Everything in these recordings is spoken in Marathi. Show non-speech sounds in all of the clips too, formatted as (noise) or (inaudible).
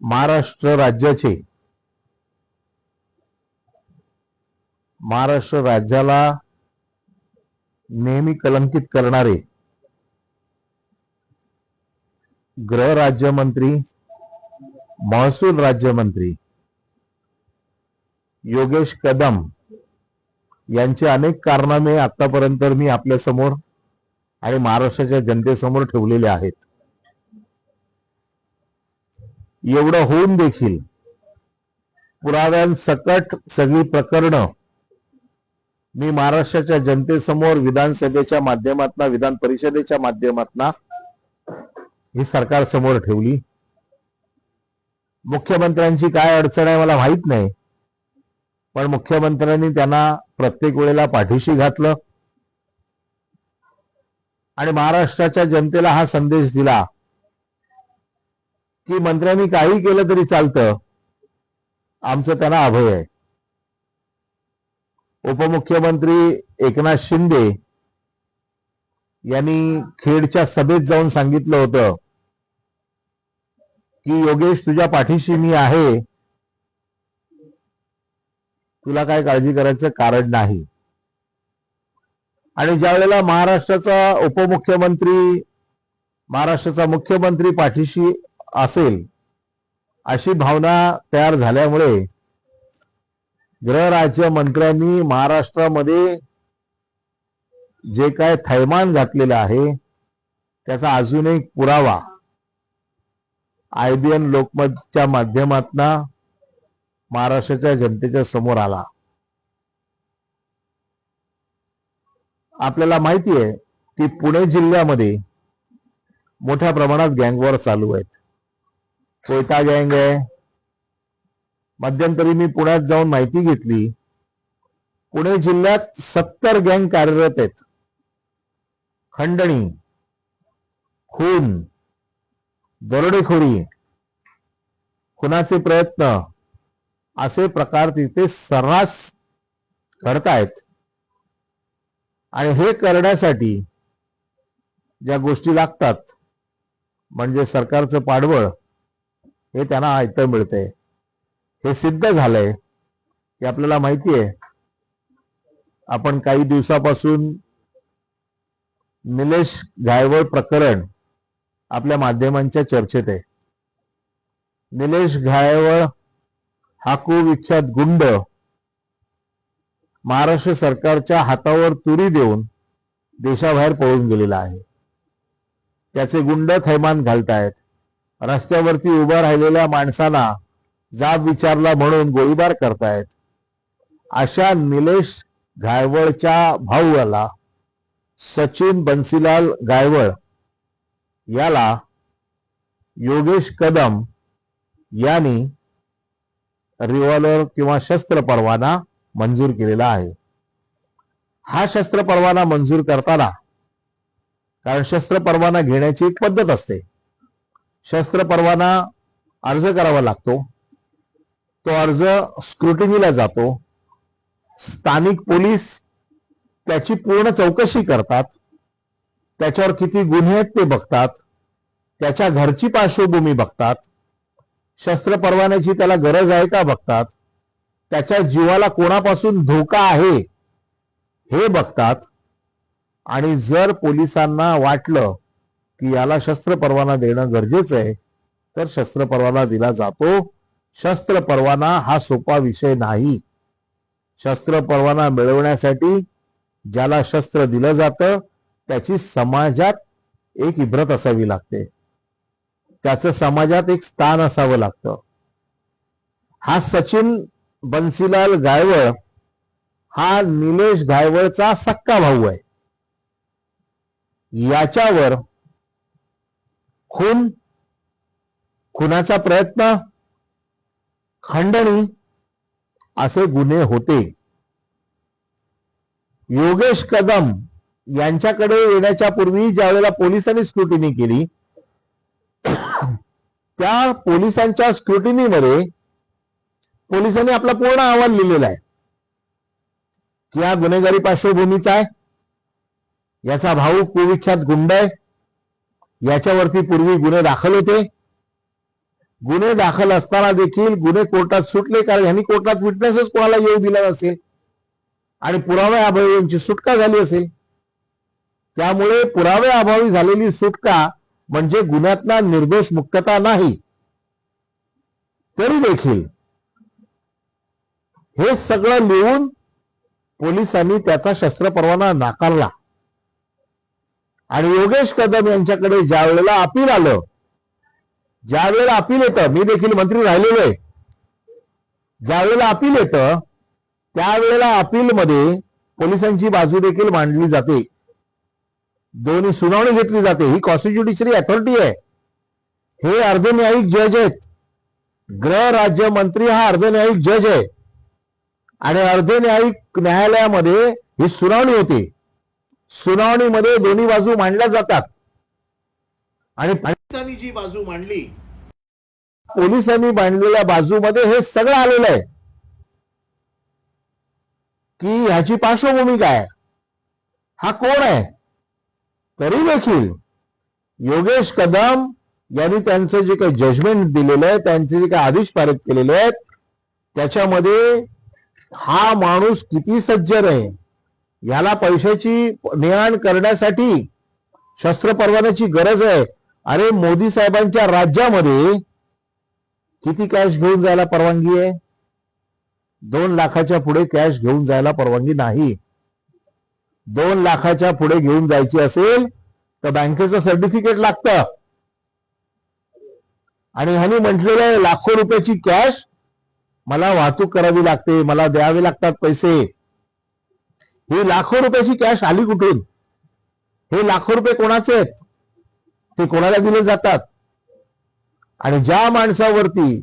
महाराष्ट्र राज्याचे. महाराष्ट्र राज्याला नेहमी कलंकित करणारे गृह राज्यमंत्री महसूल राज्यमंत्री योगेश कदम यांचे अनेक कारनामे आतापर्यंत मी आपल्यासमोर आणि महाराष्ट्राच्या जनतेसमोर ठेवलेले आहेत. एवढं होऊन देखील पुराव्यांसकट सगळी प्रकरणं मी महाराष्ट्राच्या जनतेसमोर विधानसभेच्या माध्यमातून विधान परिषदेच्या माध्यमातून ही सरकार समोर ठेवली. मुख्यमंत्र्यांची काय अडचण आहे मला माहीत नाही. पण मुख्यमंत्र्यांनी त्यांना प्रत्येक वेळेला पाठीशी घातलं. आणि महाराष्ट्राच्या जनतेला हा संदेश दिला. की मंत्र्यांनी काही केलं तरी चालतं. आमचं त्यांना अभय आहे. उपमुख्यमंत्री एकनाथ शिंदे यांनी खेडच्या सभेत जाऊन सांगितलं होतं की योगेश तुझ्या पाठीशी मी आहे. तुला काय काळजी करायचं कारण नाही. आणि ज्या वेळेला महाराष्ट्राचा उपमुख्यमंत्री महाराष्ट्राचा मुख्यमंत्री पाठीशी असेल अशी भावना तयार झाल्यामुळे गृहराज्य मंत्र्यांनी महाराष्ट्रामध्ये जे काय थैमान घातलेलं आहे त्याचा अजून एक पुरावा आयबीएन लोकमतच्या माध्यमातून महाराष्ट्राच्या जनतेच्या समोर आला. आपल्याला माहिती आहे की पुणे जिल्ह्यामध्ये मोठ्या प्रमाणात गँगवॉर चालू आहेत. कोयता गँग आहे. मध्यंतरी मी पुण्यात जाऊन माहिती घेतली. पुणे जिल्ह्यात सत्तर गँग कार्यरत आहेत. खंडणी खून दरोडेखोरी खुनाचे प्रयत्न असे प्रकार तिथे सर्रास घडतायत आणि हे करण्यासाठी ज्या गोष्टी लागतात म्हणजे सरकारचं पाठबळ हे त्यांना ऐकतं मिळते. हे सिद्ध झालंय की आपल्याला माहिती आहे आपण काही दिवसापासून निलेश गायवळ प्रकरण आपल्या माध्यमांच्या चर्चेत आहे. निलेश घायवळ हा कुविख्यात गुंड महाराष्ट्र सरकारच्या हातावर तुरी देऊन देशाबाहेर पळून गेलेला आहे. त्याचे गुंड थैमान घालतायत. रस्त्यावरती उभा राहिलेल्या माणसांना जाब विचारला म्हणून गोळीबार करतायत. अशा निलेश गायवळच्या भाऊला सचिन बन्सीलाल गायवळ याला योगेश कदम यांनी रिव्हॉल्वर किंवा शस्त्र परवाना मंजूर केलेला आहे. हा शस्त्र परवाना मंजूर करताना कारण शस्त्र परवाना घेण्याची एक पद्धत असते. शस्त्र परवाना अर्ज करावा लागतो. तो अर्ज स्क्रुटिनीला जातो. स्थानिक पोलीस त्याची पूर्ण चौकशी करतात. त्याच्यावर किती गुन्हे आहेत ते बघतात. त्याच्या घरची पार्श्वभूमी बघतात. शस्त्र परवान्याची त्याला गरज आहे का बघतात. त्याच्या जीवाला कोणापासून धोका आहे हे बघतात. आणि जर पोलिसांना वाटलं की याला शस्त्र परवाना देणं गरजेचं आहे. तर शस्त्र परवाना दिला जातो. शस्त्र परवाना हा सोपा विषय नाही. शस्त्र परवाना मिळवण्यासाठी ज्याला शस्त्र दिलं जातं त्याची समाजात एक इब्रत असावी लागते. त्याचं समाजात एक स्थान असावं लागतं. हा सचिन बन्सीलाल गायवळ हा निलेश गायवळचा सक्का भाऊ आहे. याच्यावर खून खुनाचा प्रयत्न खंडणी असे गुन्हे होते. योगेश कदम यांच्याकडे येण्याच्या पूर्वी ज्या वेळेला पोलिसांनी स्क्रुटिनी केली त्या पोलिसांच्या स्क्रुटिनीमध्ये पोलिसांनी आपला पूर्ण अहवाल लिहिलेला आहे. की हा गुन्हेगारी पार्श्वभूमीचा आहे. याचा भाऊ कुविख्यात गुंड आहे. याच्यावरती पूर्वी गुन्हे दाखल होते. गुन्हे दाखल असताना देखील गुन्हे कोर्टात सुटले कारण ह्यांनी कोर्टात विटनेसच कोणाला येऊ दिला नसेल. आणि पुराव्या अभावी यांची सुटका झाली असेल. त्यामुळे पुराव्या अभावी झालेली सुटका म्हणजे गुन्ह्यातला निर्दोष मुक्तता नाही. तरी देखील हे सगळं लिहून पोलिसांनी त्याचा शस्त्र परवाना नाकारला. आणि योगेश कदम यांच्याकडे ज्या वेळेला अपील आलं ज्या वेळेला अपील येतं मी देखील मंत्री राहिलेलो आहे. ज्या वेळेला अपील येतं त्यावेळेला अपील मध्ये पोलिसांची बाजू देखील मांडली जाते. दोन्ही सुनावणी घेतली जाते. ही कॉन्स्टिट्युशनरी अथॉरिटी आहे. हे अर्धन्यायिक जज आहेत. गृह राज्यमंत्री हा अर्धन्यायिक जज आहे. आणि अर्धन्यायिक न्यायालयामध्ये ही सुनावणी होते. सुनावणीमध्ये दोन्ही बाजू मांडल्या जातात. आणि पोलिसांनी जी बाजू मांडली पोलिसांनी बांधलेल्या बाजूमध्ये हे सगळं आलेलं आहे. की ह्याची पार्श्वभूमी काय हा कोण आहे? तरी देखील योगेश कदम यांनी त्यांचं जे काही जजमेंट दिलेलं आहे त्यांचे जे काही आदेश पारित केलेले आहेत त्याच्यामध्ये हा माणूस किती सज्जन आहे? याला पैशाची ने करण्यासाठी शस्त्र परवान्याची गरज आहे. अरे मोदी साहेबांच्या राज्यामध्ये किती कॅश घेऊन जायला परवानगी आहे? दोन लाखाच्या पुढे कॅश घेऊन जायला परवानगी नाही. दोन लाखाच्या पुढे घेऊन जायची असेल तर बँकेचं सर्टिफिकेट लागतं. आणि ह्यानी म्हटलेलं आहे लाखो रुपयाची कॅश मला वाहतूक करावी लागते मला द्यावे लागतात पैसे. ही लाखो रुपयाची कॅश आली कुठून? हे लाखो रुपये कोणाचे आहेत? ते कोणाला दिले जातात? आणि ज्या माणसावरती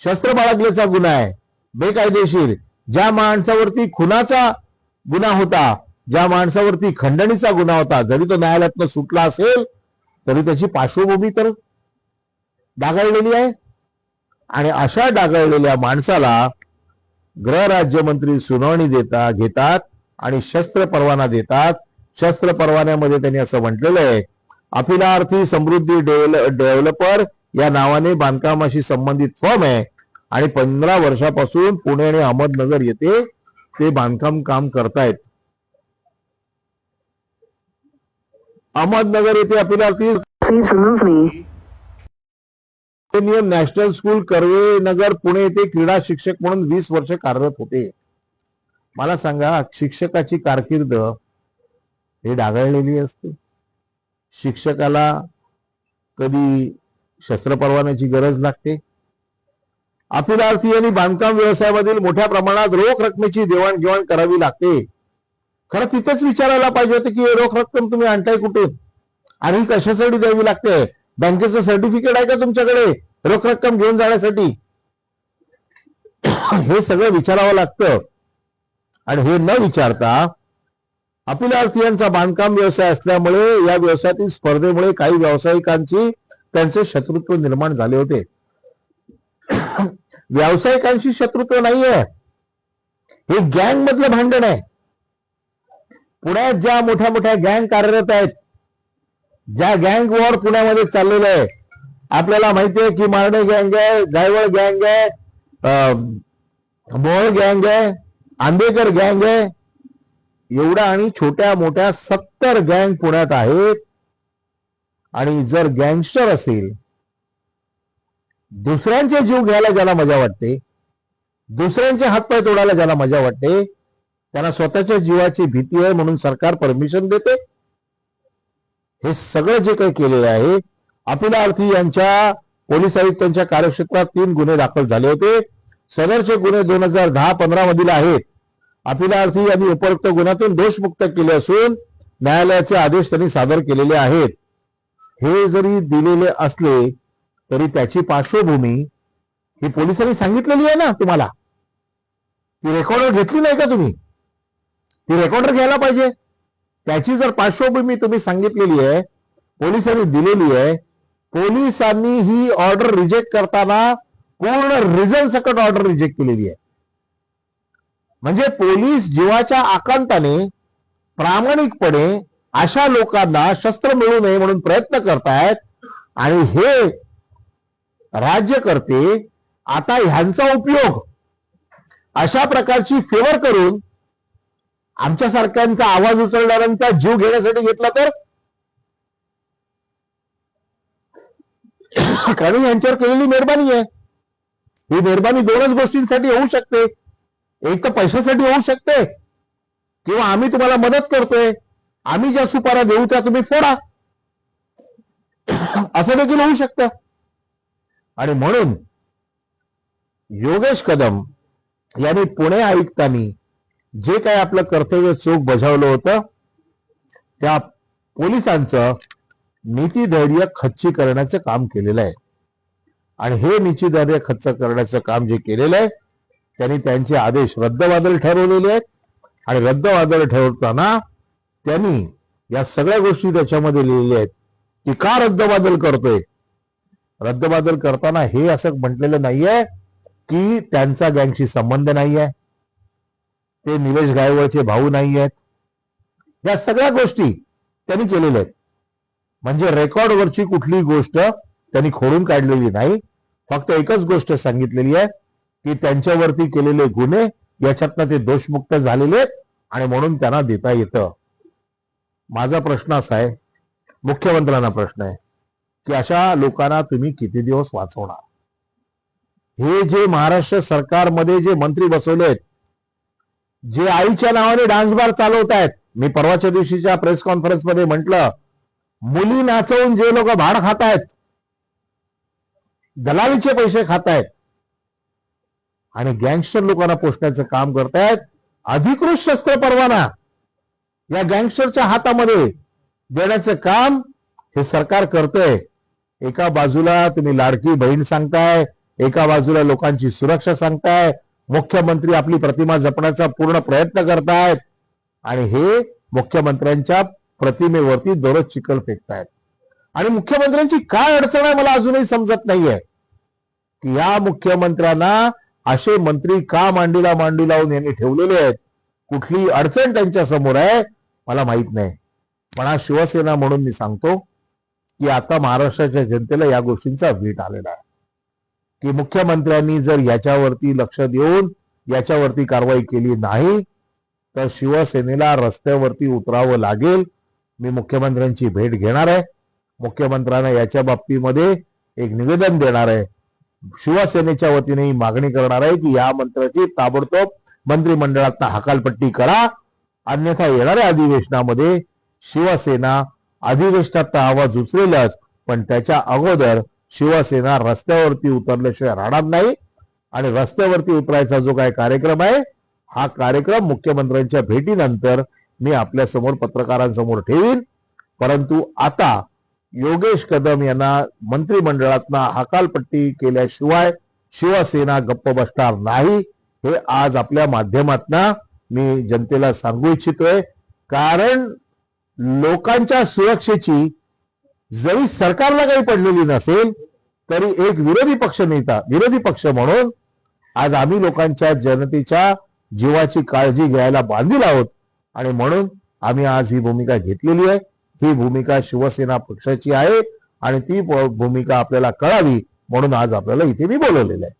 शस्त्र बाळगल्याचा गुन्हा आहे बेकायदेशीर ज्या माणसावरती खुनाचा गुन्हा होता ज्या माणसावरती खंडणीचा गुन्हा होता जरी तो न्यायालयातनं सुटला असेल तरी त्याची पार्श्वभूमी तर डागाळलेली आहे. आणि अशा डागाळलेल्या माणसाला गृह राज्यमंत्री सुनावणी देता घेतात आणि शस्त्र परवाना देतात. शस्त्र परवान्यामध्ये त्यांनी असं म्हटलेलं आहे अपिलार्थी समृद्धी डेव्हल- डेव्हलपर या नावाने बांधकामाशी संबंधित फर्म आहे आणि पंधरा वर्षापासून पुणे आणि अहमदनगर येथे ते बांधकाम काम करतायत. अहमदनगर येथे अपिलार्थी. नियम नॅशनल स्कूल कर्वे नगर पुणे येथे क्रीडा शिक्षक म्हणून वीस वर्ष कार्यरत होते. मला सांगा शिक्षकाची कारकीर्द हे डागाळलेली असते. शिक्षकाला कधी शस्त्र परवान्याची गरज लागते? अपिलार्थी आणि बांधकाम व्यवसायामधील मोठ्या प्रमाणात रोख रकमेची देवाणघेवाण करावी लागते. खरं तिथेच विचारायला पाहिजे होतं की रोख रक्कम तुम्ही आणताय कुठून आणि कशासाठी द्यावी लागते? बँकेचं सर्टिफिकेट आहे का तुमच्याकडे रोख रक्कम घेऊन जाण्यासाठी? हे सगळं विचारावं लागतं. आणि हे न विचारता अपिलार्थीयांचा बांधकाम व्यवसाय असल्यामुळे या व्यवसायातील स्पर्धेमुळे काही व्यावसायिकांची त्यांचे शत्रुत्व निर्माण झाले होते. (clears throat) व्यावसायिकांशी शत्रुत्व नाहीये. हे गँग मधलं भांडण आहे. पुण्यात ज्या मोठ्या मोठ्या गँग कार्यरत आहेत ज्या गँग वॉर पुण्यामध्ये चाललेलं आहे आपल्याला माहिती आहे की मारणे गँग आहे गायवळ गँग आहे अं, गँग आहे आंबेकर गँग आहे. एवढ्या आणि छोट्या मोठ्या सत्तर गँग पुण्यात आहेत. आणि जर गँगस्टर असेल दुसऱ्यांचे जीव घ्यायला ज्याला मजा वाटते दुसऱ्यांचे हातपाय तोडायला ज्याला मजा वाटते त्यांना स्वतःच्या जीवाची भीती आहे म्हणून सरकार परमिशन देते. हे सगळं जे काही केलेलं आहे अपिलार्थी यांच्या पोलीस आयुक्तांच्या कार्यक्षेत्रात तीन गुन्हे दाखल झाले होते. सदरचे गुन्हे दोन हजार दहा पंधरा मधील आहेत. अपिलार्थी यांनी उपरोक्त गुन्ह्यातून दोषमुक्त केले असून न्यायालयाचे आदेश त्यांनी सादर केलेले आहेत. हे जरी दिलेले असले तरी त्याची पार्श्वभूमी ही पोलिसांनी सांगितलेली आहे ना तुम्हाला? ती रेकॉर्डर घेतली नाही का तुम्ही? ती रेकॉर्डर घ्यायला पाहिजे. त्याची जर पार्श्वभूमी तुम्ही सांगितलेली आहे पोलिसांनी दिलेली आहे पोलिसांनी ही ऑर्डर रिजेक्ट करताना पूर्ण रिझन सकट ऑर्डर रिजेक्ट केलेली आहे. म्हणजे पोलीस जीवाच्या आकांताने प्रामाणिकपणे अशा लोकांना शस्त्र मिळू नये म्हणून प्रयत्न करतायत आणि हे राज्यकर्ते आता ह्यांचा उपयोग अशा प्रकारची फेवर करून आमच्यासारख्यांचा आवाज उचलणाऱ्यांचा जीव घेण्यासाठी घेतला तर? कारण यांच्यावर केलेली मेहरबानी आहे. ही मेहरबानी दोनच गोष्टींसाठी होऊ शकते. एक तर पैशासाठी होऊ शकते किंवा आम्ही तुम्हाला मदत करतोय आम्ही ज्या सुपारा देऊ त्या तुम्ही फोडा. असं देखील होऊ शकतं. आणि म्हणून योगेश कदम यांनी पुणे आयुक्तांनी जे काही आपलं कर्तव्य चोख बजावलं होतं त्या पोलिसांचं नीतिधैर्य खच्ची करण्याचं काम केलेलं आहे. आणि हे नीतिधैर्य खच्च करण्याचं काम जे केलेलं आहे त्यांनी त्यांचे आदेश रद्दबादल ठरवलेले आहेत. आणि रद्दबादल ठरवताना त्यांनी या सगळ्या गोष्टी त्याच्यामध्ये लिहिलेल्या आहेत की का रद्दबादल करतोय? रद्दबादल करताना हे असं म्हटलेलं नाहीये की त्यांचा गँगशी संबंध नाही आहे ते निलेश गायवळचे भाऊ नाही आहेत या सगळ्या गोष्टी त्यांनी केलेल्या आहेत. म्हणजे रेकॉर्डवरची कुठली गोष्ट त्यांनी खोडून काढलेली नाही. फक्त एकच गोष्ट सांगितलेली आहे की त्यांच्यावरती केलेले गुन्हे याच्यातनं ते दोषमुक्त झालेले आहेत आणि म्हणून त्यांना देता येतं. माझा प्रश्न असा आहे मुख्यमंत्र्यांना प्रश्न आहे की अशा लोकांना तुम्ही किती दिवस वाचवणार? हे जे महाराष्ट्र सरकारमध्ये जे मंत्री बसवले आहेत जे आईच्या नावाने डान्स बार चालवत आहेत मी परवाच्या दिवशीच्या प्रेस कॉन्फरन्समध्ये म्हटलं मुली नाचवून जे लोक भाड खात आहेत दलालीचे पैसे खात आहेत आणि गँगस्टर लोकांना पोचण्याचं काम करतायत. अधिकृत शस्त्र परवाना या गँगस्टरच्या हातामध्ये देण्याचं काम हे सरकार करतंय. एका बाजूला तुम्ही लाडकी बहीण सांगताय एका बाजूला लोकांची सुरक्षा सांगताय मुख्यमंत्री आपली प्रतिमा जपण्याचा पूर्ण प्रयत्न करतायत. आणि हे मुख्यमंत्र्यांच्या प्रतिमेवरती दररोज चिखल फेकतायत. आणि मुख्यमंत्र्यांची काय अडचण आहे मला अजूनही समजत नाहीये. की या मुख्यमंत्र्यांना असे मंत्री का मांडीला मांडी लावून यांनी ठेवलेले आहेत? कुठली अडचण त्यांच्यासमोर आहे? मला माहीत नाही. पण हा शिवसेना म्हणून मी सांगतो की आता महाराष्ट्राच्या जनतेला या गोष्टींचा वीट आलेला आहे. की मुख्यमंत्र्यांनी जर याच्यावरती लक्ष देऊन याच्यावरती कारवाई केली नाही तर शिवसेनेला रस्त्यावरती उतरावं लागेल. मी मुख्यमंत्र्यांची भेट घेणार आहे. मुख्यमंत्र्यांना याच्या बाबतीमध्ये एक निवेदन देणार आहे. शिवसेनेच्या वतीने ही मागणी करणार आहे की या मंत्र्याची ताबडतोब मंत्रिमंडळात हकालपट्टी करा. अन्यथा येणाऱ्या अधिवेशनामध्ये शिवसेना अधिवेशनात आवाज उचलेलच पण त्याच्या अगोदर शिवसेना रस्त्यावरती उतरल्याशिवाय राहणार नाही. आणि रस्त्यावरती उतरायचा जो काय कार्यक्रम आहे हा कार्यक्रम मुख्यमंत्र्यांच्या भेटीनंतर मी आपल्यासमोर पत्रकारांसमोर ठेवीन. परंतु आता योगेश कदम यांना मंत्रिमंडळातनं हकालपट्टी केल्याशिवाय शिवसेना गप्प बसणार नाही. हे आज आपल्या माध्यमातनं मी जनतेला सांगू इच्छितोय. कारण लोकांच्या सुरक्षेची जरी सरकारला काही पडलेली नसेल तरी एक विरोधी पक्ष नेता विरोधी पक्ष म्हणून आज आम्ही लोकांच्या जनतेच्या जीवाची काळजी घ्यायला बांधील आहोत. आणि म्हणून आम्ही आज ही भूमिका घेतलेली आहे. ही भूमिका शिवसेना पक्षाची आहे आणि ती भूमिका आपल्याला कळावी म्हणून आज आपल्याला इथे मी बोलवलेलं आहे.